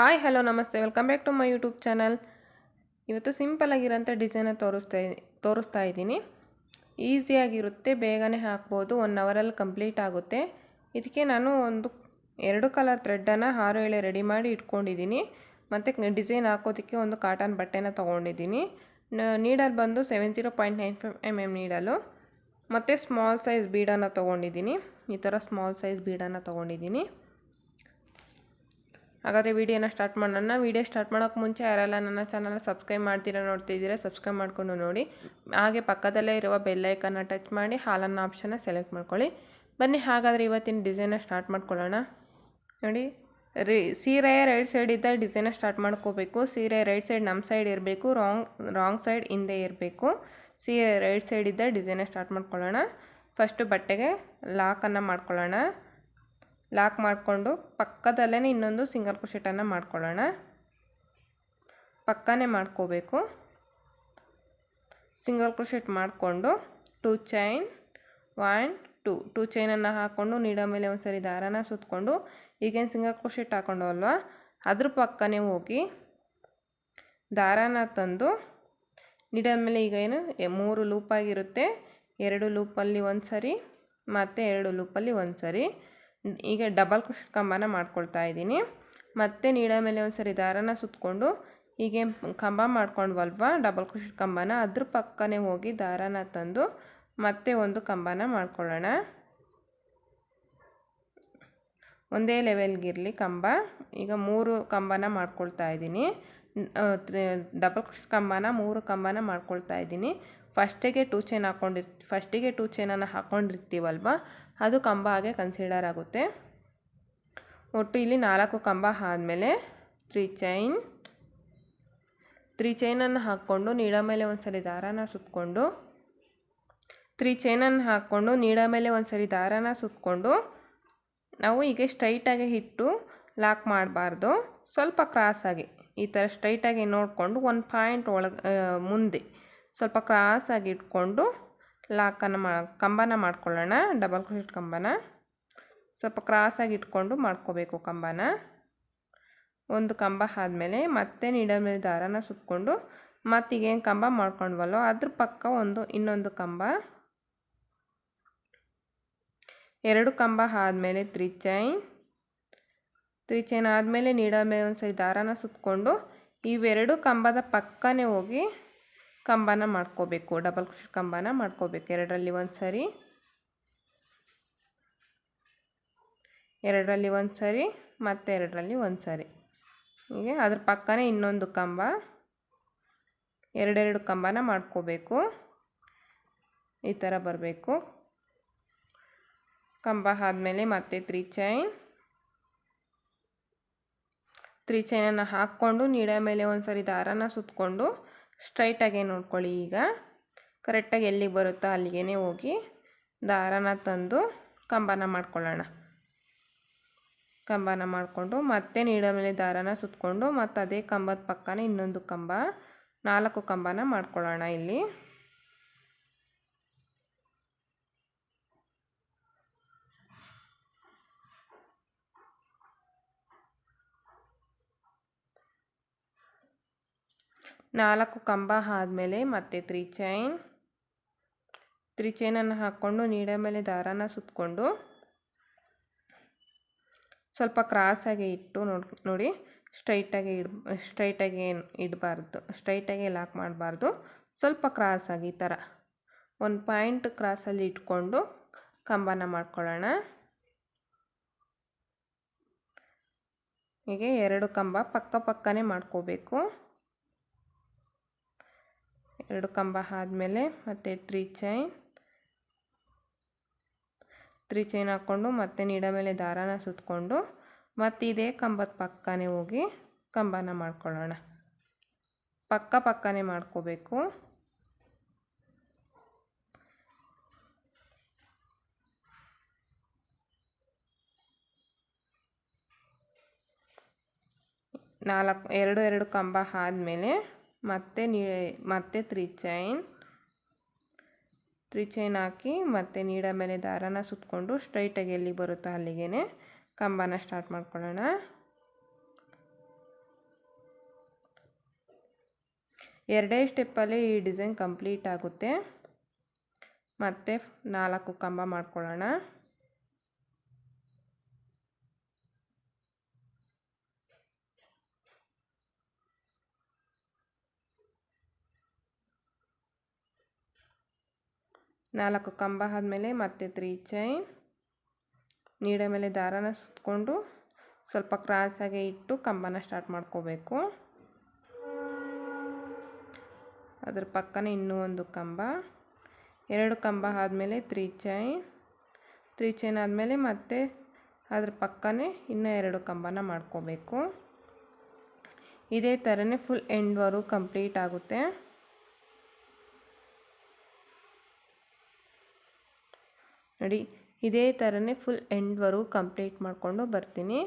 Hi, hello, namaste. Welcome back to my YouTube channel. ಇವತ್ತು simple ಆಗಿರೋಂಥ ಡಿಸೈನ ತೋರಿಸ್ತಾ ತೋರಿಸ್ತಾ ಇದ್ದೀನಿ. ಈಸಿಯಾಗಿರುತ್ತೆ, ಬೇಗನೆ ಹಾಕ್ಬೋದು, ಒನ್ ಅವರಲ್ಲಿ ಕಂಪ್ಲೀಟ್ ಆಗುತ್ತೆ. ಇದಕ್ಕೆ ನಾನು ಒಂದು ಎರಡು ಕಲರ್ ಥ್ರೆಡ್ಡನ್ನು ಹಾರು ಎಳೆ ರೆಡಿ ಮಾಡಿ ಇಟ್ಕೊಂಡಿದ್ದೀನಿ. ಮತ್ತು ಡಿಸೈನ್ ಹಾಕೋದಕ್ಕೆ ಒಂದು ಕಾಟನ್ ಬಟ್ಟೆನ ತೊಗೊಂಡಿದ್ದೀನಿ. ನೀಡಲ್ ಬಂದು seven zero point nine five M M needle. ಮತ್ತು ಸ್ಮಾಲ್ ಸೈಜ್ ಬೀಡನ್ನು ತೊಗೊಂಡಿದ್ದೀನಿ. ಈ ಥರ ಸ್ಮಾಲ್ ಸೈಜ್ ಬೀಡನ್ನು ತೊಗೊಂಡಿದ್ದೀನಿ. ಹಾಗಾದರೆ ವೀಡಿಯೋನ ಸ್ಟಾರ್ಟ್ ಮಾಡೋಣ. ವೀಡಿಯೋ ಸ್ಟಾರ್ಟ್ ಮಾಡೋಕ್ಕೆ ಮುಂಚೆ ಯಾರೆಲ್ಲ ನನ್ನ ಚಾನಲ್ ಸಬ್ಸ್ಕ್ರೈಬ್ ಮಾಡ್ತೀರಾ ನೋಡ್ತಿದ್ದೀರಾ ಸಬ್ಸ್ಕ್ರೈಬ್ ಮಾಡಿಕೊಂಡು ನೋಡಿ. ಹಾಗೆ ಪಕ್ಕದಲ್ಲೇ ಇರುವ ಬೆಲ್ಲೈಕನ್ನ ಟಚ್ ಮಾಡಿ ಹಾಲನ್ನು ಆಪ್ಷನ್ನ ಸೆಲೆಕ್ಟ್ ಮಾಡ್ಕೊಳ್ಳಿ. ಬನ್ನಿ, ಹಾಗಾದರೆ ಇವತ್ತಿನ ಡಿಸೈನ ಸ್ಟಾರ್ಟ್ ಮಾಡ್ಕೊಳ್ಳೋಣ. ನೋಡಿ, ರೀ ಸೀರೆಯ ರೈಟ್ ಸೈಡ್ ಇದ್ದ ಡಿಸೈನ ಸ್ಟಾರ್ಟ್ ಮಾಡ್ಕೋಬೇಕು. ಸೀರೆ ರೈಟ್ ಸೈಡ್ ನಮ್ಮ ಸೈಡ್ ಇರಬೇಕು ರಾಂಗ್ ರಾಂಗ್ ಸೈಡ್ ಹಿಂದೆ ಇರಬೇಕು. ಸೀರೆ ರೈಟ್ ಸೈಡ್ ಇದ್ದ ಡಿಸೈನ ಸ್ಟಾರ್ಟ್ ಮಾಡ್ಕೊಳ್ಳೋಣ. ಫಸ್ಟು ಬಟ್ಟೆಗೆ ಲಾಕನ್ನು ಮಾಡ್ಕೊಳ್ಳೋಣ. ಲಾಕ್ ಮಾಡಿಕೊಂಡು ಪಕ್ಕದಲ್ಲೇ ಇನ್ನೊಂದು ಸಿಂಗಲ್ ಕ್ರೋಶೆಟನ್ನು ಮಾಡ್ಕೊಳ್ಳೋಣ. ಪಕ್ಕನೇ ಮಾಡ್ಕೋಬೇಕು. ಸಿಂಗಲ್ ಕ್ರೋಶೆಟ್ ಮಾಡಿಕೊಂಡು two chain, one, two. Two ಚೈನನ್ನು ಹಾಕ್ಕೊಂಡು ನೀಡೋ ಮೇಲೆ ಒಂದು ಸರಿ ದಾರನ ಸುತ್ತಕೊಂಡು ಈಗೇನು ಸಿಂಗಲ್ ಕ್ರೋಶೆಟ್ ಹಾಕ್ಕೊಂಡು ಅಲ್ವಾ ಅದ್ರ ಪಕ್ಕನೇ ಹೋಗಿ ದಾರಾನ ತಂದು ನೀಡೋ ಮೇಲೆ ಈಗ ಏನು ಮೂರು ಲೂಪಾಗಿರುತ್ತೆ ಎರಡು ಲೂಪಲ್ಲಿ ಒಂದು ಸರಿ ಮತ್ತು ಎರಡು ಲೂಪಲ್ಲಿ ಒಂದು ಸರಿ ಈಗ ಡಬಲ್ ಕ್ರೋಶೆಟ್ ಕಂಬನ ಮಾಡ್ಕೊಳ್ತಾ ಇದ್ದೀನಿ. ಮತ್ತೆ ನೀಡ ಮೇಲೆ ಒಂದು ಸರಿ ದಾರನ ಸುತ್ತಕೊಂಡು ಹೀಗೆ ಕಂಬ ಮಾಡ್ಕೊಂಡ್ವಲ್ವ? ಡಬಲ್ ಕ್ರೋಶೆಟ್ ಕಂಬನ ಅದ್ರ ಪಕ್ಕನೇ ಹೋಗಿ ದಾರನ ತಂದು ಮತ್ತೆ ಒಂದು ಕಂಬನ ಮಾಡ್ಕೊಳ್ಳೋಣ. ಒಂದೇ ಲೆವೆಲ್ಗಿರಲಿ ಕಂಬ. ಈಗ ಮೂರು ಕಂಬನ ಮಾಡ್ಕೊಳ್ತಾ ಇದ್ದೀನಿ. ಡಬಲ್ ಕ್ರೋಶೆಟ್ ಕಂಬನ ಮೂರು ಕಂಬನ ಮಾಡ್ಕೊಳ್ತಾ ಇದ್ದೀನಿ. ಫಸ್ಟಿಗೆ ಟೂ ಚೈನ್ ಹಾಕ್ಕೊಂಡಿರ್ ಫಸ್ಟಿಗೆ ಟೂ ಚೈನನ್ನು ಹಾಕ್ಕೊಂಡಿರ್ತೀವಲ್ವ ಅದು ಕಂಬ ಹಾಗೆ ಕನ್ಸಿಡರ್ ಆಗುತ್ತೆ. ಒಟ್ಟು ಇಲ್ಲಿ ನಾಲ್ಕು ಕಂಬ ಆದಮೇಲೆ ತ್ರೀ ಚೈನ್ ತ್ರೀ ಚೈನನ್ನು ಹಾಕ್ಕೊಂಡು ನೀಡ ಮೇಲೆ ಒಂದು ಸರಿ ದಾರಾನ ಸುತ್ತಕೊಂಡು ತ್ರೀ ಚೈನನ್ನು ಹಾಕ್ಕೊಂಡು ನೀಡ ಮೇಲೆ ಒಂದು ಸರಿ ದಾರಾನ ಸುತ್ತಕೊಂಡು ನಾವು ಹೀಗೆ ಸ್ಟ್ರೈಟಾಗಿ ಇಟ್ಟು ಲಾಕ್ ಮಾಡಬಾರ್ದು. ಸ್ವಲ್ಪ ಕ್ರಾಸಾಗಿ ಈ ಥರ ಸ್ಟ್ರೈಟಾಗಿ ನೋಡಿಕೊಂಡು ಒಂದು ಪಾಯಿಂಟ್ ಒಳಗೆ ಮುಂದೆ. ಸ್ವಲ್ಪ ಕ್ರಾಸಾಗಿ ಇಟ್ಕೊಂಡು ಲಾಕನ್ನು ಮಾ, ಕಂಬನ ಮಾಡ್ಕೊಳ್ಳೋಣ, ಡಬಲ್ ಕ್ರೋಶೆಟ್ ಕಂಬನ. ಸ್ವಲ್ಪ ಕ್ರಾಸಾಗಿ ಇಟ್ಕೊಂಡು ಮಾಡ್ಕೋಬೇಕು ಕಂಬನ. ಒಂದು ಕಂಬ ಆದಮೇಲೆ ಮತ್ತೆ ನೀಡಲ್ ಮೇಲೆ ದಾರನ ಸುತ್ತಕೊಂಡು ಮತ್ತೀಗೇನು ಕಂಬ ಮಾಡ್ಕೊಂಡ್ವಲ್ಲೋ ಅದ್ರ ಪಕ್ಕ ಒಂದು, ಇನ್ನೊಂದು ಕಂಬ. ಎರಡು ಕಂಬ ಆದಮೇಲೆ ತ್ರೀ ಚೈನ್ ತ್ರೀ ಚೈನ್ ಆದಮೇಲೆ ನೀಡಲ್ ಮೇಲೆ ಒಂದು ಸರಿ ದಾರನ ಸುತ್ತಕೊಂಡು ಇವೆರಡು ಕಂಬದ ಪಕ್ಕನೇ ಹೋಗಿ ಕಂಬನ ಮಾಡ್ಕೋಬೇಕು ಡಬಲ್ ಕ್ರೋಶೆಟ್ ಕಂಬನ ಮಾಡ್ಕೋಬೇಕು. ಎರಡರಲ್ಲಿ ಒಂದು ಸರಿ, ಎರಡರಲ್ಲಿ ಒಂದು ಸರಿ, ಮತ್ತು ಎರಡರಲ್ಲಿ ಒಂದು ಸರಿ. ಹೀಗೆ ಅದ್ರ ಪಕ್ಕನೇ ಇನ್ನೊಂದು ಕಂಬ, ಎರಡೆರಡು ಕಂಬನ ಮಾಡ್ಕೋಬೇಕು. ಈ ಥರ ಬರಬೇಕು. ಕಂಬ ಆದಮೇಲೆ ಮತ್ತೆ ತ್ರೀ ಚೈನ್ ತ್ರೀ ಚೈನನ್ನು ಹಾಕ್ಕೊಂಡು, ನೀಡ ಮೇಲೆ ಒಂದು ಸರಿ ದಾರನ ಸುತ್ತಕೊಂಡು ಸ್ಟ್ರೈಟಾಗೆ ನೋಡ್ಕೊಳ್ಳಿ ಈಗ. ಕರೆಕ್ಟಾಗಿ ಎಲ್ಲಿಗೆ ಬರುತ್ತೋ ಅಲ್ಲಿಗೆ ಹೋಗಿ ದಾರನ ತಂದು ಕಂಬನ ಮಾಡ್ಕೊಳ್ಳೋಣ. ಕಂಬನ ಮಾಡಿಕೊಂಡು ಮತ್ತೆ ನೀಡ ಮೇಲೆ ದಾರನ ಸುತ್ತಕೊಂಡು ಮತ್ತು ಅದೇ ಕಂಬದ ಪಕ್ಕನೇ ಇನ್ನೊಂದು ಕಂಬ, ನಾಲ್ಕು ಕಂಬನ ಮಾಡ್ಕೊಳ್ಳೋಣ ಇಲ್ಲಿ. ನಾಲ್ಕು ಕಂಬ ಆದಮೇಲೆ ಮತ್ತೆ ತ್ರೀ ಚೈನ್ ತ್ರೀ ಚೈನನ್ನು ಹಾಕ್ಕೊಂಡು ನೀಡ ಮೇಲೆ ದಾರಾನ ಸುತ್ತಕೊಂಡು ಸ್ವಲ್ಪ ಕ್ರಾಸಾಗಿ ಇಟ್ಟು ನೋಡಿ ನೋಡಿ ಸ್ಟ್ರೈಟಾಗಿ ಇಡ್ ಸ್ಟ್ರೈಟಾಗಿ ಇಡಬಾರ್ದು ಸ್ಟ್ರೈಟಾಗಿ ಲಾಕ್ ಮಾಡಬಾರ್ದು. ಸ್ವಲ್ಪ ಕ್ರಾಸಾಗಿ ಈ ಥರ ಒಂದು ಪಾಯಿಂಟ್ ಕ್ರಾಸಲ್ಲಿ ಇಟ್ಕೊಂಡು ಕಂಬನ ಮಾಡ್ಕೊಳ್ಳೋಣ. ಹೀಗೆ ಎರಡು ಕಂಬ ಪಕ್ಕ ಪಕ್ಕನೇ ಮಾಡ್ಕೋಬೇಕು. ಎರಡು ಕಂಬ ಆದಮೇಲೆ ಮತ್ತೆ ತ್ರೀ ಚೈನ್. ತ್ರೀ ಚೈನ್ ಹಾಕ್ಕೊಂಡು ಮತ್ತೆ ನೀಡ ಮೇಲೆ ದಾರಾನ ಸುತ್ತಕೊಂಡು ಮತ್ತು ಇದೇ ಕಂಬದ ಪಕ್ಕನೇ ಹೋಗಿ ಕಂಬನ ಮಾಡ್ಕೊಳ್ಳೋಣ. ಪಕ್ಕ ಪಕ್ಕನೇ ಮಾಡ್ಕೋಬೇಕು. ನಾಲ್ಕು, ಎರಡು ಎರಡು ಕಂಬ ಆದಮೇಲೆ ಮತ್ತೆ ನೀ, ಮತ್ತೆ ತ್ರೀ ಚೈನ್. ತ್ರೀ ಚೈನ್ ಹಾಕಿ ಮತ್ತೆ ನೀಡ ಮೇಲೆ ದಾರನ ಸುತ್ತಕೊಂಡು ಸ್ಟ್ರೈಟಾಗಿ ಎಲ್ಲಿ ಬರುತ್ತೋ ಅಲ್ಲಿಗೆ ಕಂಬನ ಸ್ಟಾರ್ಟ್ ಮಾಡ್ಕೊಳ್ಳೋಣ. ಎರಡೇ ಸ್ಟೆಪ್ಪಲ್ಲಿ ಈ ಡಿಸೈನ್ ಕಂಪ್ಲೀಟ್ ಆಗುತ್ತೆ. ಮತ್ತೆ ನಾಲ್ಕು ಕಂಬ ಮಾಡ್ಕೊಳ್ಳೋಣ. ನಾಲ್ಕು ಕಂಬ ಆದಮೇಲೆ ಮತ್ತೆ ತ್ರೀ ಚೈನ್. ನೀಡ ಮೇಲೆ ದಾರಾನ ಸುತ್ತಕೊಂಡು ಸ್ವಲ್ಪ ಕ್ರಾಸಾಗೆ ಇಟ್ಟು ಕಂಬನ ಸ್ಟಾರ್ಟ್ ಮಾಡ್ಕೋಬೇಕು. ಅದ್ರ ಪಕ್ಕನೇ ಇನ್ನೂ ಒಂದು ಕಂಬ. ಎರಡು ಕಂಬ ಆದಮೇಲೆ ತ್ರೀ ಚೈನ್. ತ್ರೀ ಚೈನ್ ಆದಮೇಲೆ ಮತ್ತೆ ಅದ್ರ ಪಕ್ಕನೇ ಇನ್ನೂ ಎರಡು ಕಂಬನ ಮಾಡ್ಕೋಬೇಕು. ಇದೇ ಥರನೇ ಫುಲ್ ಎಂಡ್ವರೆಗೂ ಕಂಪ್ಲೀಟ್ ಆಗುತ್ತೆ. ನೋಡಿ. ಇದೇ ಥರನೇ ಫುಲ್ ಎಂಡ್ವರೆಗೂ ಕಂಪ್ಲೀಟ್ ಮಾಡಿಕೊಂಡು ಬರ್ತೀನಿ.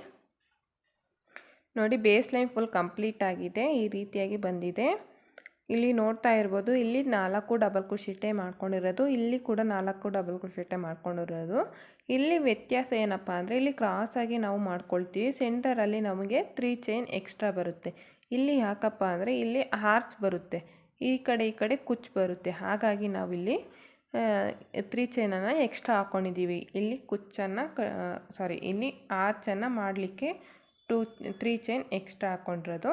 ನೋಡಿ ಬೇಸ್ ಲೈನ್ ಫುಲ್ ಕಂಪ್ಲೀಟ್ ಆಗಿದೆ, ಈ ರೀತಿಯಾಗಿ ಬಂದಿದೆ. ಇಲ್ಲಿ ನೋಡ್ತಾ ಇರ್ಬೋದು, ಇಲ್ಲಿ ನಾಲ್ಕು ಡಬಲ್ ಕುಶಿಟೆ ಮಾಡ್ಕೊಂಡಿರೋದು, ಇಲ್ಲಿ ಕೂಡ ನಾಲ್ಕು ಡಬಲ್ ಕುಶಿಟೆ ಮಾಡ್ಕೊಂಡಿರೋದು. ಇಲ್ಲಿ ವ್ಯತ್ಯಾಸ ಏನಪ್ಪ ಅಂದರೆ, ಇಲ್ಲಿ ಕ್ರಾಸಾಗಿ ನಾವು ಮಾಡ್ಕೊಳ್ತೀವಿ ಸೆಂಟರಲ್ಲಿ ನಮಗೆ ತ್ರೀ ಚೈನ್ ಎಕ್ಸ್ಟ್ರಾ ಬರುತ್ತೆ. ಇಲ್ಲಿ ಯಾಕಪ್ಪ ಅಂದರೆ, ಇಲ್ಲಿ ಹಾರ್ಚ್ ಬರುತ್ತೆ, ಈ ಕಡೆ ಈ ಕಡೆ ಕುಚ್ ಬರುತ್ತೆ. ಹಾಗಾಗಿ ನಾವಿಲ್ಲಿ ತ್ರೀ ಚೈನನ್ನು ಎಕ್ಸ್ಟ್ರಾ ಹಾಕ್ಕೊಂಡಿದ್ದೀವಿ ಇಲ್ಲಿ ಕುಚ್ಚನ್ನು ಕ ಸಾರಿ ಇಲ್ಲಿ ಆರ್ಚನ್ನು ಮಾಡಲಿಕ್ಕೆ ಟೂ ತ್ರೀ ಚೈನ್ ಎಕ್ಸ್ಟ್ರಾ ಹಾಕ್ಕೊಂಡಿರೋದು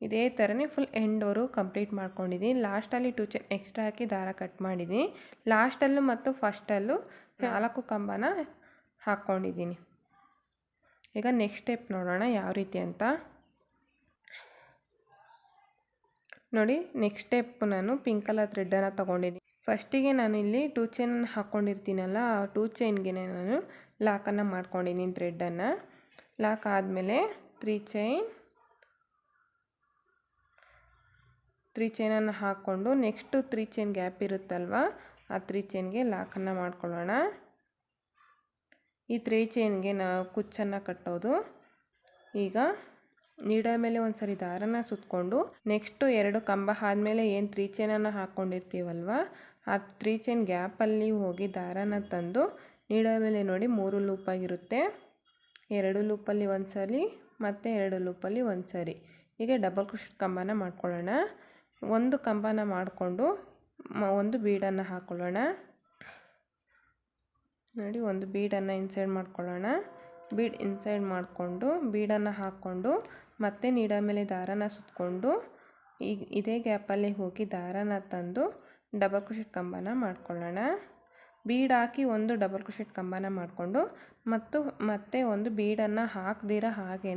ಇದೇ ಥರನೇ ಫುಲ್ ಎಂಡೋರು ಕಂಪ್ಲೀಟ್ ಮಾಡ್ಕೊಂಡಿದ್ದೀನಿ. ಲಾಸ್ಟಲ್ಲಿ ಟೂ ಚೈನ್ ಎಕ್ಸ್ಟ್ರಾ ಹಾಕಿ ದಾರ ಕಟ್ ಮಾಡಿದ್ದೀನಿ. ಲಾಸ್ಟಲ್ಲೂ ಮತ್ತು ಫಸ್ಟಲ್ಲೂ ನಾಲ್ಕು ಕಂಬನ ಹಾಕ್ಕೊಂಡಿದ್ದೀನಿ ಈಗ ನೆಕ್ಸ್ಟ್ ಸ್ಟೆಪ್ ನೋಡೋಣ ಯಾವ ರೀತಿ ಅಂತ. ನೋಡಿ ನೆಕ್ಸ್ಟ್ ಸ್ಟೆಪ್ ನಾನು ಪಿಂಕ್ ಕಲರ್ ಥ್ರೆಡ್ಡನ್ನು ತೊಗೊಂಡಿದ್ದೀನಿ. ಫಸ್ಟಿಗೆ ನಾನು ಇಲ್ಲಿ ಟೂ ಚೈನ್ ಹಾಕ್ಕೊಂಡಿರ್ತೀನಲ್ಲ ಆ ಟೂ ಚೈನ್ಗೆ ನಾನು ಲಾಕನ್ನು ಮಾಡ್ಕೊಂಡಿದ್ದೀನಿ ಥ್ರೆಡ್ಡನ್ನು ಲಾಕ್ ಆದಮೇಲೆ ತ್ರೀ ಚೈನ್ ತ್ರೀ ಚೈನನ್ನು ಹಾಕ್ಕೊಂಡು ನೆಕ್ಸ್ಟು ತ್ರೀ ಚೈನ್ ಗ್ಯಾಪ್ ಇರುತ್ತಲ್ವ, ಆ ತ್ರೀ ಚೈನ್ಗೆ ಲಾಕನ್ನು ಮಾಡ್ಕೊಳ್ಳೋಣ. ಈ ತ್ರೀ ಚೈನ್ಗೆ ನಾವು ಕುಚ್ಚನ್ನು ಕಟ್ಟೋದು. ಈಗ ನೀಡ ಮೇಲೆ ಒಂದು ಸರಿ ದಾರನ ಸುತ್ತಕೊಂಡು ನೆಕ್ಸ್ಟು ಎರಡು ಕಂಬ ಆದಮೇಲೆ ಏನು ತ್ರೀ ಚೈನನ್ನು ಹಾಕ್ಕೊಂಡಿರ್ತೀವಲ್ವ ಆ ತ್ರೀ ಚೈನ್ ಗ್ಯಾಪಲ್ಲಿ ಹೋಗಿ ದಾರನ ತಂದು ನೀಡ ಮೇಲೆ ನೋಡಿ ಮೂರು ಲೂಪಾಗಿರುತ್ತೆ ಎರಡು ಲೂಪಲ್ಲಿ ಒಂದು ಸರಿ ಮತ್ತು ಎರಡು ಲೂಪಲ್ಲಿ ಒಂದು ಸರಿ ಹೀಗೆ ಡಬಲ್ ಕ್ರೋಶೆಟ್ ಕಂಬನ ಮಾಡ್ಕೊಳ್ಳೋಣ. ಒಂದು ಕಂಬನ ಮಾಡಿಕೊಂಡು ಒಂದು ಬೀಡನ್ನು ಹಾಕ್ಕೊಳ್ಳೋಣ ನೋಡಿ ಒಂದು ಬೀಡನ್ನು ಇನ್ಸೈಡ್ ಮಾಡ್ಕೊಳ್ಳೋಣ. ಬೀಡ್ ಇನ್ಸೈಡ್ ಮಾಡಿಕೊಂಡು ಬೀಡನ್ನು ಹಾಕ್ಕೊಂಡು ಮತ್ತೆ ನೀಡ ಮೇಲೆ ದಾರನ ಸುತ್ತಕೊಂಡು ಈಗ ಇದೇ ಗ್ಯಾಪಲ್ಲಿ ಹೋಗಿ ದಾರನ ತಂದು ಡಬಲ್ ಕ್ರೋಶೆಟ್ ಕಂಬನ ಮಾಡ್ಕೊಳ್ಳೋಣ. ಬೀಡ್ ಹಾಕಿ ಒಂದು ಡಬಲ್ ಕ್ರೋಶೆಟ್ ಕಂಬನ ಮಾಡಿಕೊಂಡು ಮತ್ತು ಮತ್ತೆ ಒಂದು ಬೀಡನ್ನು ಹಾಕ್ದಿರ ಹಾಗೇ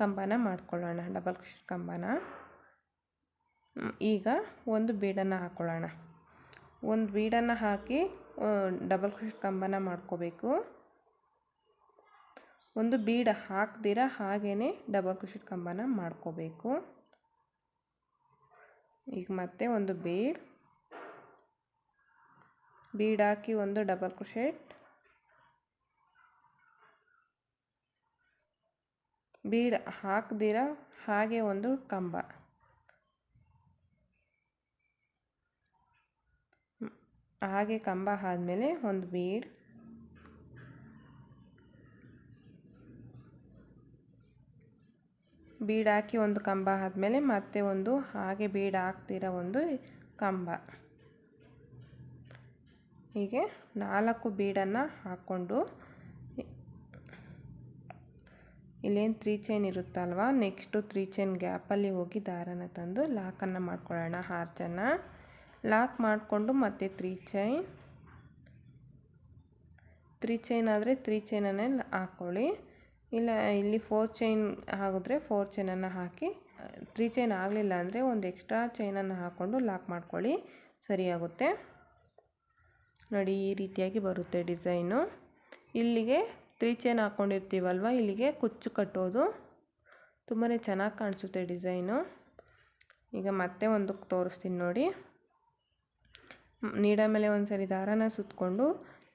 ಕಂಬನ ಮಾಡ್ಕೊಳ್ಳೋಣ ಡಬಲ್ ಕ್ರೋಶೆಟ್ ಕಂಬನ. ಈಗ ಒಂದು ಬೀಡನ್ನು ಹಾಕ್ಕೊಳ್ಳೋಣ ಒಂದು ಬೀಡನ್ನು ಹಾಕಿ ಡಬಲ್ ಕ್ರೋಶೆಟ್ ಕಂಬನ ಮಾಡ್ಕೋಬೇಕು. ಒಂದು ಬೀಡ ಹಾಕ್ದಿರ ಹಾಗೇ ಡಬಲ್ ಕ್ರೋಶೆಟ್ ಕಂಬನ ಮಾಡ್ಕೋಬೇಕು. ಈಗ ಮತ್ತೆ ಒಂದು ಬೀಡ್. ಬೀಡ್ ಹಾಕಿ ಒಂದು ಡಬಲ್ ಕ್ರೋಶೆಟ್ ಬೀಡ್ ಹಾಕ್ದಿರ ಹಾಗೆ ಒಂದು ಕಂಬ. ಹಾಗೆ ಕಂಬ ಆದಮೇಲೆ ಒಂದು ಬೀಡ್. ಬೀಡ್ ಹಾಕಿ ಒಂದು ಕಂಬ ಆದಮೇಲೆ ಮತ್ತೆ ಒಂದು ಹಾಗೆ ಬೀಡ್ ಹಾಕ್ತಿರೋ ಒಂದು ಕಂಬ. ಹೀಗೆ ನಾಲ್ಕು ಬೀಡನ್ನು ಹಾಕ್ಕೊಂಡು ಇಲ್ಲೇನು ತ್ರೀ ಚೈನ್ ಇರುತ್ತಲ್ವ? ನೆಕ್ಸ್ಟು ತ್ರೀ ಚೈನ್ ಗ್ಯಾಪಲ್ಲಿ ಹೋಗಿ ದಾರನ ತಂದು ಲಾಕನ್ನು ಮಾಡ್ಕೊಳ್ಳೋಣ ಹಾರ್ಚನ್ನು ಲಾಕ್ ಮಾಡಿಕೊಂಡು ಮತ್ತೆ ತ್ರೀ ಚೈನ್ ತ್ರೀ ಚೈನ್ ಆದರೆ ತ್ರೀ ಚೈನನ್ನೇ ಹಾಕ್ಕೊಳ್ಳಿ ಇಲ್ಲ, ಇಲ್ಲಿ ಫೋರ್ ಚೈನ್ ಆಗಿದ್ರೆ ಫೋರ್ ಚೈನನ್ನು ಹಾಕಿ ತ್ರೀ ಚೈನ್ ಆಗಲಿಲ್ಲ ಅಂದರೆ ಒಂದು ಎಕ್ಸ್ಟ್ರಾ ಚೈನನ್ನು ಹಾಕ್ಕೊಂಡು ಲಾಕ್ ಮಾಡ್ಕೊಳ್ಳಿ. ಸರಿಯಾಗುತ್ತೆ ನೋಡಿ, ಈ ರೀತಿಯಾಗಿ ಬರುತ್ತೆ ಡಿಸೈನು ಇಲ್ಲಿಗೆ ತ್ರೀ ಚೈನ್ ಹಾಕ್ಕೊಂಡಿರ್ತೀವಲ್ವ ಇಲ್ಲಿಗೆ ಕುಚ್ಚು ಕಟ್ಟೋದು. ತುಂಬಾ ಚೆನ್ನಾಗಿ ಕಾಣಿಸುತ್ತೆ ಡಿಸೈನು ಈಗ ಮತ್ತೆ ಒಂದು ತೋರಿಸ್ತೀನಿ ನೋಡಿ. ನೀಡ ಮೇಲೆ ಒಂದು ಸರಿ ದಾರನ ಸುತ್ತಕೊಂಡು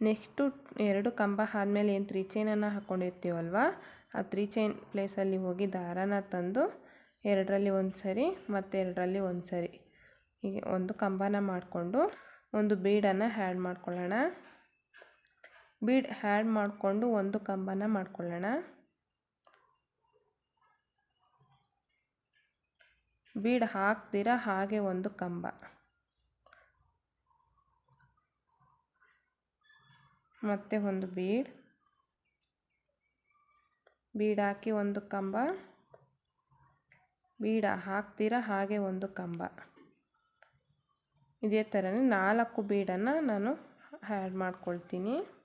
ನೆಕ್ಸ್ಟು ಎರಡು ಕಂಬ ಆದಮೇಲೆ ಏನು ತ್ರೀ ಚೈನನ್ನು ಹಾಕ್ಕೊಂಡಿರ್ತೀವಲ್ವ ಆ ತ್ರೀ ಚೈನ್ ಪ್ಲೇಸಲ್ಲಿ ಹೋಗಿ ದಾರನ ತಂದು ಎರಡರಲ್ಲಿ ಒಂದು ಸರಿ ಮತ್ತು ಎರಡರಲ್ಲಿ ಒಂದು ಸರಿ ಹೀಗೆ ಒಂದು ಕಂಬನ ಮಾಡಿಕೊಂಡು ಒಂದು ಬೀಡನ್ನು ಹ್ಯಾಡ್ ಮಾಡ್ಕೊಳ್ಳೋಣ. ಬೀಡ್ ಹ್ಯಾಡ್ ಮಾಡಿಕೊಂಡು ಒಂದು ಕಂಬನ ಮಾಡ್ಕೊಳ್ಳೋಣ. ಬೀಡ್ ಹಾಕ್ದಿರ ಹಾಗೆ ಒಂದು ಕಂಬ. ಮತ್ತೆ ಒಂದು ಬೀಡ್. ಬೀಡ್ ಹಾಕಿ ಒಂದು ಕಂಬ. ಬೀಡ ಹಾಕ್ತೀರಾ ಹಾಗೆ ಒಂದು ಕಂಬ. ಇದೇ ಥರನೇ ನಾಲ್ಕು ಬೀಡನ್ನು ನಾನು ಆ್ಯಡ್ ಮಾಡ್ಕೊಳ್ತೀನಿ.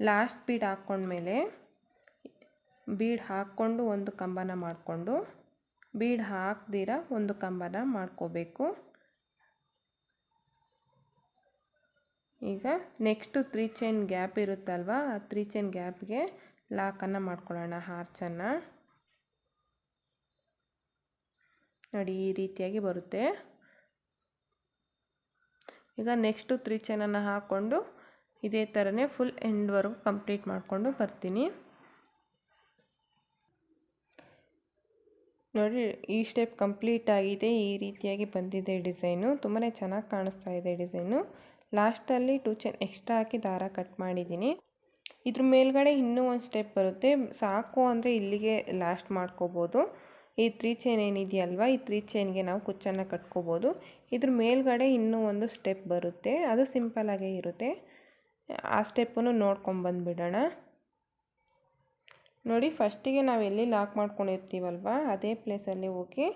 ಲಾಸ್ಟ್ ಬೀಡ್ ಹಾಕ್ಕೊಂಡ್ಮೇಲೆ ಬೀಡ್ ಹಾಕ್ಕೊಂಡು ಒಂದು ಕಂಬನ ಮಾಡಿಕೊಂಡು ಬೀಡ್ ಹಾಕ್ದಿರ ಒಂದು ಕಂಬನ ಮಾಡ್ಕೋಬೇಕು. ಈಗ ನೆಕ್ಸ್ಟು ತ್ರೀ ಚೈನ್ ಗ್ಯಾಪ್ ಇರುತ್ತಲ್ವ, ಆ ತ್ರೀ ಚೈನ್ ಗ್ಯಾಪ್ಗೆ ಲಾಕನ್ನು ಮಾಡ್ಕೊಳ್ಳೋಣ ಹಾರ್ಚನ್ನು ನೋಡಿ, ಈ ರೀತಿಯಾಗಿ ಬರುತ್ತೆ. ಈಗ ನೆಕ್ಸ್ಟು ತ್ರೀ ಚೈನನ್ನು ಹಾಕ್ಕೊಂಡು ಇದೇ ಥರನೇ ಫುಲ್ ಎಂಡ್ವರೆಗೂ ಕಂಪ್ಲೀಟ್ ಮಾಡಿಕೊಂಡು ಬರ್ತೀನಿ. ನೋಡಿ, ಈ ಸ್ಟೆಪ್ ಕಂಪ್ಲೀಟ್ ಆಗಿದೆ, ಈ ರೀತಿಯಾಗಿ ಬಂದಿದೆ ಡಿಸೈನು ತುಂಬಾ ಚೆನ್ನಾಗಿ ಕಾಣಿಸ್ತಾ ಇದೆ ಡಿಸೈನು ಲಾಸ್ಟಲ್ಲಿ ಟೂ ಚೈನ್ ಎಕ್ಸ್ಟ್ರಾ ಹಾಕಿ ದಾರ ಕಟ್ ಮಾಡಿದ್ದೀನಿ. ಇದ್ರ ಮೇಲ್ಗಡೆ ಇನ್ನೂ ಒಂದು ಸ್ಟೆಪ್ ಬರುತ್ತೆ. ಸಾಕು ಅಂದರೆ ಇಲ್ಲಿಗೆ ಲಾಸ್ಟ್ ಮಾಡ್ಕೋಬೋದು. ಈ ತ್ರೀ ಚೈನ್ ಏನಿದೆಯಲ್ವ, ಈ ತ್ರೀ ಚೈನ್ಗೆ ನಾವು ಕುಚ್ಚನ್ನು ಕಟ್ಕೋಬೋದು. ಇದ್ರ ಮೇಲ್ಗಡೆ ಇನ್ನೂ ಒಂದು ಸ್ಟೆಪ್ ಬರುತ್ತೆ. ಅದು ಸಿಂಪಲ್ಲಾಗೇ ಇರುತ್ತೆ. ಆ ಸ್ಟೆಪ್ಪನ್ನು ನೋಡ್ಕೊಂಬಂದುಬಿಡೋಣ ನೋಡಿ, ಫಸ್ಟಿಗೆ ನಾವು ಎಲ್ಲಿ ಲಾಕ್ ಮಾಡ್ಕೊಂಡಿರ್ತೀವಲ್ವ, ಅದೇ ಪ್ಲೇಸಲ್ಲಿ ಹೋಗಿ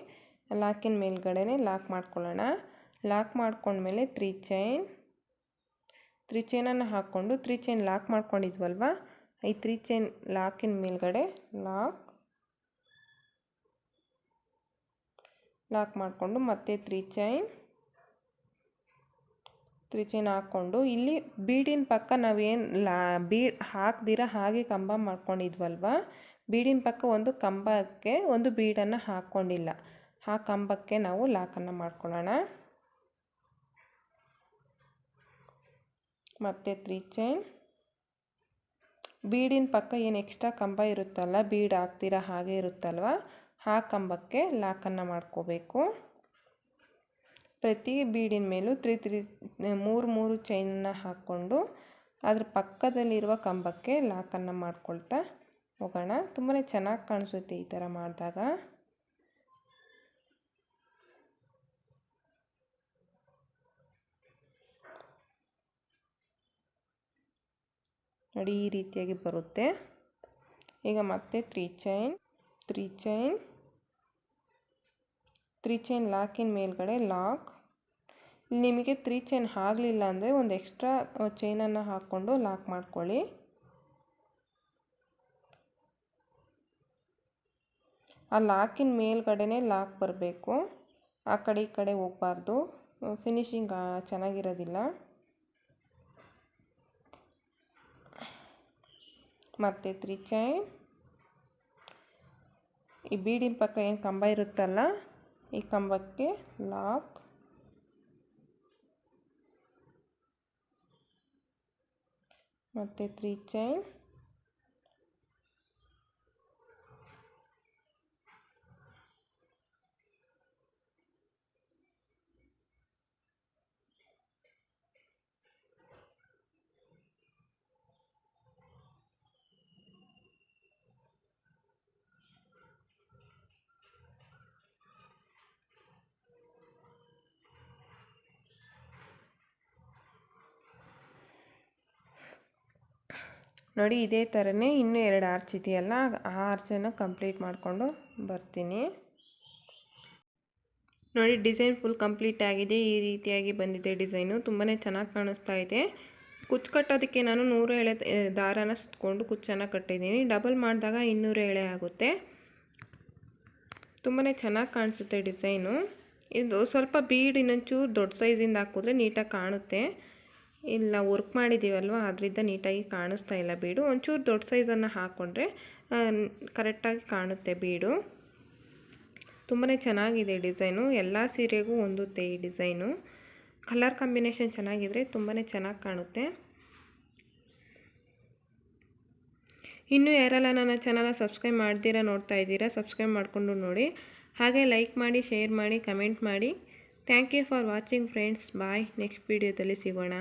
ಲಾಕಿನ ಮೇಲ್ಗಡೆನೇ ಲಾಕ್ ಮಾಡ್ಕೊಳ್ಳೋಣ. ಲಾಕ್ ಮಾಡ್ಕೊಂಡ್ಮೇಲೆ ತ್ರೀ ಚೈನ್, ತ್ರೀ ಚೈನನ್ನು ಹಾಕ್ಕೊಂಡು ತ್ರೀ ಚೈನ್ ಲಾಕ್ ಮಾಡ್ಕೊಂಡಿದ್ವಲ್ವ, ಈ ತ್ರೀ ಚೈನ್ ಲಾಕಿನ ಮೇಲ್ಗಡೆ ಲಾಕ್ ಲಾಕ್ ಮಾಡಿಕೊಂಡು ಮತ್ತೆ ತ್ರೀ ಚೈನ್ ತ್ರೀ ಚೈನ್ ಹಾಕ್ಕೊಂಡು, ಇಲ್ಲಿ ಬೀಡಿನ ಪಕ್ಕ ನಾವೇನು ಲಾ, ಬೀಡ್ ಹಾಕ್ದಿರ ಹಾಗೆ ಕಂಬ ಮಾಡ್ಕೊಂಡಿದ್ವಲ್ವ? ಬೀಡಿನ ಪಕ್ಕ ಒಂದು ಕಂಬಕ್ಕೆ ಒಂದು ಬೀಡನ್ನು ಹಾಕ್ಕೊಂಡಿಲ್ಲ ಆ ಕಂಬಕ್ಕೆ ನಾವು ಲಾಕನ್ನು ಮಾಡ್ಕೊಳ್ಳೋಣ. ಮತ್ತು ತ್ರೀ ಚೈನ್ ಬೀಡಿನ ಪಕ್ಕ ಏನು ಎಕ್ಸ್ಟ್ರಾ ಕಂಬ ಇರುತ್ತಲ್ಲ, ಬೀಡ್ ಹಾಕ್ದಿರ ಹಾಗೆ ಇರುತ್ತಲ್ವ? ಆ ಕಂಬಕ್ಕೆ ಲಾಕನ್ನು ಮಾಡ್ಕೋಬೇಕು. ಪ್ರತಿ ಬೀಡಿನ ಮೇಲೂ ತ್ರೀ ತ್ರೀ, ಮೂರು ಮೂರು ಚೈನನ್ನ ಹಾಕ್ಕೊಂಡು ಅದ್ರ ಪಕ್ಕದಲ್ಲಿರುವ ಕಂಬಕ್ಕೆ ಲಾಕನ್ನು ಮಾಡ್ಕೊಳ್ತಾ ಹೋಗೋಣ. ತುಂಬಾ ಚೆನ್ನಾಗಿ ಕಾಣಿಸುತ್ತೆ ಈ ಥರ ಮಾಡಿದಾಗ. ನೋಡಿ, ಈ ರೀತಿಯಾಗಿ ಬರುತ್ತೆ. ಈಗ ಮತ್ತೆ three chain three chain three chain ಲಾಕಿನ ಮೇಲ್ಗಡೆ ಲಾಕ್. ನಿಮಗೆ ತ್ರೀ ಚೈನ್ ಆಗಲಿಲ್ಲ ಅಂದರೆ ಒಂದು ಎಕ್ಸ್ಟ್ರಾ ಚೈನನ್ನು ಹಾಕ್ಕೊಂಡು ಲಾಕ್ ಮಾಡ್ಕೊಳ್ಳಿ. ಆ ಲಾಕಿನ ಮೇಲ್ಗಡೆನೇ ಲಾಕ್ ಬರಬೇಕು. ಆ ಕಡೆ ಈ ಕಡೆ ಹೋಗಬಾರ್ದು. ಫಿನಿಶಿಂಗ್ ಚೆನ್ನಾಗಿರೋದಿಲ್ಲ. ಮತ್ತು ತ್ರೀ ಚೈನ್ ಈ ಬೀಡಿನ ಪಕ್ಕ ಏನು ಕಂಬ ಇರುತ್ತಲ್ಲ, ಈ ಕಂಬಕ್ಕೆ ಲಾಕ್ ಮತ್ತು ತ್ರೀ ಚೈನ್ ನೋಡಿ, ಇದೇ ಥರನೇ ಇನ್ನೂ ಎರಡು ಆರ್ಚ್ ಇದೆಯಲ್ಲ ಆ ಆರ್ಚನ್ನು ಕಂಪ್ಲೀಟ್ ಮಾಡಿಕೊಂಡು ಬರ್ತೀನಿ. ನೋಡಿ, ಡಿಸೈನ್ ಫುಲ್ ಕಂಪ್ಲೀಟ್ ಆಗಿದೆ. ಈ ರೀತಿಯಾಗಿ ಬಂದಿದೆ ಡಿಸೈನು. ತುಂಬಾ ಚೆನ್ನಾಗಿ ಕಾಣಿಸ್ತಾ ಇದೆ. ಕುಚ್ಚು ಕಟ್ಟೋದಕ್ಕೆ ನಾನು ನೂರು ಎಳೆ ದಾರಾನ ಸುತ್ತಕೊಂಡು ಕುಚ್ಚನ್ನು ಕಟ್ಟಿದ್ದೀನಿ. ಡಬಲ್ ಮಾಡಿದಾಗ ಇನ್ನೂರು ಎಳೆ ಆಗುತ್ತೆ. ತುಂಬಾ ಚೆನ್ನಾಗಿ ಕಾಣಿಸುತ್ತೆ ಡಿಸೈನು. ಇದು ಸ್ವಲ್ಪ ಬೀಡ್ ಇನ್ನೊಂಚೂರು ದೊಡ್ಡ ಸೈಜಿಂದ ಹಾಕಿದ್ರೆ ನೀಟಾಗಿ ಕಾಣುತ್ತೆ. ಇಲ್ಲ ವರ್ಕ್ ಮಾಡಿದ್ದೀವಲ್ವ ಅದರಿಂದ ನೀಟಾಗಿ ಕಾಣಿಸ್ತಾ ಇಲ್ಲ ಬೀಡು. ಒಂಚೂರು ದೊಡ್ಡ ಸೈಜನ್ನು ಹಾಕ್ಕೊಂಡ್ರೆ ಕರೆಕ್ಟಾಗಿ ಕಾಣುತ್ತೆ ಬೀಡು. ತುಂಬಾ ಚೆನ್ನಾಗಿದೆ ಡಿಸೈನು ಎಲ್ಲ ಸೀರೆಗೂ ಹೊಂದುತ್ತೆ ಈ ಡಿಸೈನು ಕಲರ್ ಕಾಂಬಿನೇಷನ್ ಚೆನ್ನಾಗಿದ್ರೆ ತುಂಬಾ ಚೆನ್ನಾಗಿ ಕಾಣುತ್ತೆ. ಇನ್ನೂ ಯಾರೆಲ್ಲ ನನ್ನ ಚಾನಲ್ ಸಬ್ಸ್ಕ್ರೈಬ್ ಮಾಡ್ದಿರಾ ನೋಡ್ತಾ ಇದ್ದೀರಾ ಸಬ್ಸ್ಕ್ರೈಬ್ ಮಾಡಿಕೊಂಡು ನೋಡಿ. ಹಾಗೆ ಲೈಕ್ ಮಾಡಿ ಶೇರ್ ಮಾಡಿ ಕಮೆಂಟ್ ಮಾಡಿ. Thank you for watching friends bye next ವೀಡಿಯೋದಲ್ಲಿ ಸಿಗೋಣ.